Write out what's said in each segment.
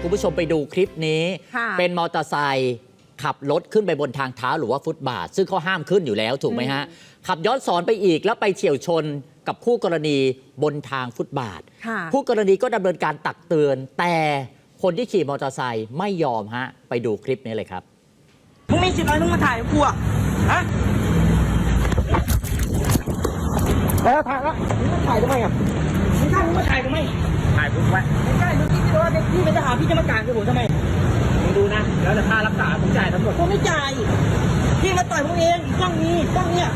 คุณผู้ชมไปดูคลิปนี้ค่ะเป็นมอเตอร์ไซค์ขับรถขึ้นไปบนทางเท้าหรือว่าฟุตบาท ซึ่งเขาห้ามขึ้นอยู่แล้วถูกไหมฮะ ขับย้อนสอนไปอีกแล้วไปเฉียวชนกับคู่กรณีบนทางฟุตบาทค่ะคู่กรณีก็ดำเนินการตักเตือน แต่คนที่ขี่มอเตอร์ไซค์ไม่ยอมฮะ ไปดูคลิปนี้เลยครับมึงมีสิทธิ์อะไรมึงมาถ่ายกูอะฮะแล้วถ่ายแล้วมึงมาถ่ายทำไมอะมึงถ่ายมึงมาถ่ายทำไมถ่ายปุ๊บไว้ พี่เป็นทหารพี่จะมาการกับผมทำไมมึงดูนะ แล้วแต่ค่ารักษาผมจ่ายทั้งหมดผมไม่จ่าย พี่มาต่อยผมเองกล้องนี้กล้องเนี่ย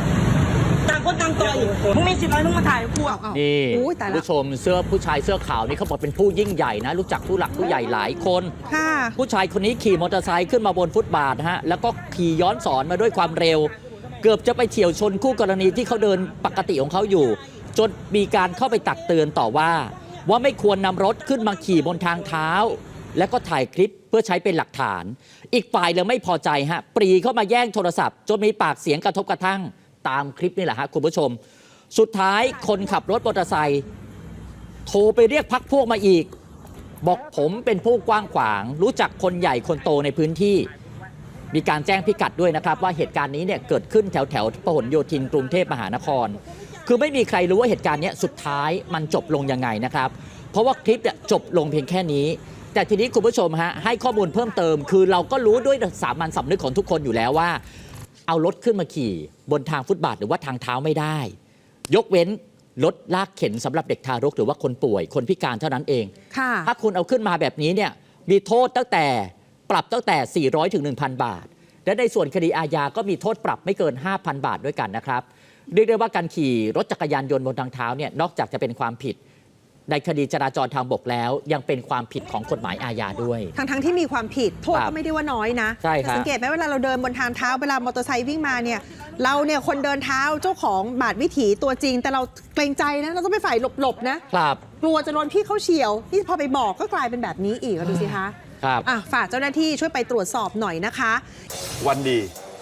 ต่างคนต่างต่อยมึงมีสิทธิ์อะไรมึงมาถ่ายกูอะอ้าวนี่อุ้ยตายละผู้ชมเสื้อผู้ชายเสื้อขาวนี่เขาบอกเป็นผู้ยิ่งใหญ่นะ รู้จักผู้หลักผู้ใหญ่หลายคนค่ะผู้ชายคนนี้ขี่มอเตอร์ไซค์ขึ้นมาบนฟุตบาทนะฮะแล้วก็ขี่ย้อนสอนมาด้วยความเร็ว เกือบจะไปเฉียวชนคู่กรณีที่เขาเดินปกติของเขาอยู่ จนมีการเข้าไปตักเตือนต่อว่า ว่าไม่ควรนำรถขึ้นมาขี่บนทางเท้า แล้วก็ถ่ายคลิปเพื่อใช้เป็นหลักฐาน อีกฝ่ายเลยไม่พอใจฮะปรีเข้ามาแย่งโทรศัพท์จนมีปากเสียงกระทบกระทั่งตามคลิปนี่แหละฮะคุณผู้ชม สุดท้ายคนขับรถมอเตอร์ไซค์โทรไปเรียกพักพวกมาอีก บอกผมเป็นผู้กว้างขวาง รู้จักคนใหญ่คนโตในพื้นที่ มีการแจ้งพิกัดด้วยนะครับ ว่าเหตุการณ์นี้เนี่ยเกิดขึ้นแถวแถวพหลโยธินกรุงเทพมหานคร คือไม่มีใครรู้ว่าเหตุการณ์เนี้ยสุดท้ายมันจบลงยังไงนะครับ เพราะว่าคลิปเนี่ยจบลงเพียงแค่นี้ แต่ทีนี้คุณผู้ชมฮะให้ข้อมูลเพิ่มเติม คือเราก็รู้ด้วยสามัญสำนึกของทุกคนอยู่แล้วว่า เอารถขึ้นมาขี่ บนทางฟุตบาทหรือว่าทางเท้าไม่ได้ ยกเว้นรถลากเข็นสำหรับเด็กทารกหรือว่าคนป่วยคนพิการเท่านั้นเองค่ะถ้าคุณเอาขึ้นมาแบบนี้เนี่ยมีโทษตั้งแต่ปรับตั้งแต่ 400ถึง1,000 บาท และในส่วนคดีอาญาก็มีโทษปรับไม่เกิน 5,000 บาทด้วยกันนะครับ เรียกได้ว่าการขี่รถจักรยานยนต์บนทางเท้าเนี่ยนอกจากจะเป็นความผิดในคดีจราจรทางบกแล้ว ยังเป็นความผิดของกฎหมายอาญาด้วย ทั้งทั้งๆที่มีความผิดโทษครัก็บไม่ได้ว่าน้อยนะใช่ครับสังเกตไหมเวลาเราเดินบนทางเท้าเวลามอเตอร์ไซค์วิ่งมาเนี่ยเราเนี่ยคนเดินเท้าเจ้าของบาดวิถีตัวจริง แต่เราเกรงใจนะเราต้องไปฝ่ายหลบๆนะครับกลัวจะโดนพี่เขาเฉียวนี่พอไปบอกก็กลายเป็นแบบนี้อีกอะดูสิคะครับอะฝากเจ้าหน้าที่ช่วยไปตรวจสอบหน่อยนะคะ วันดี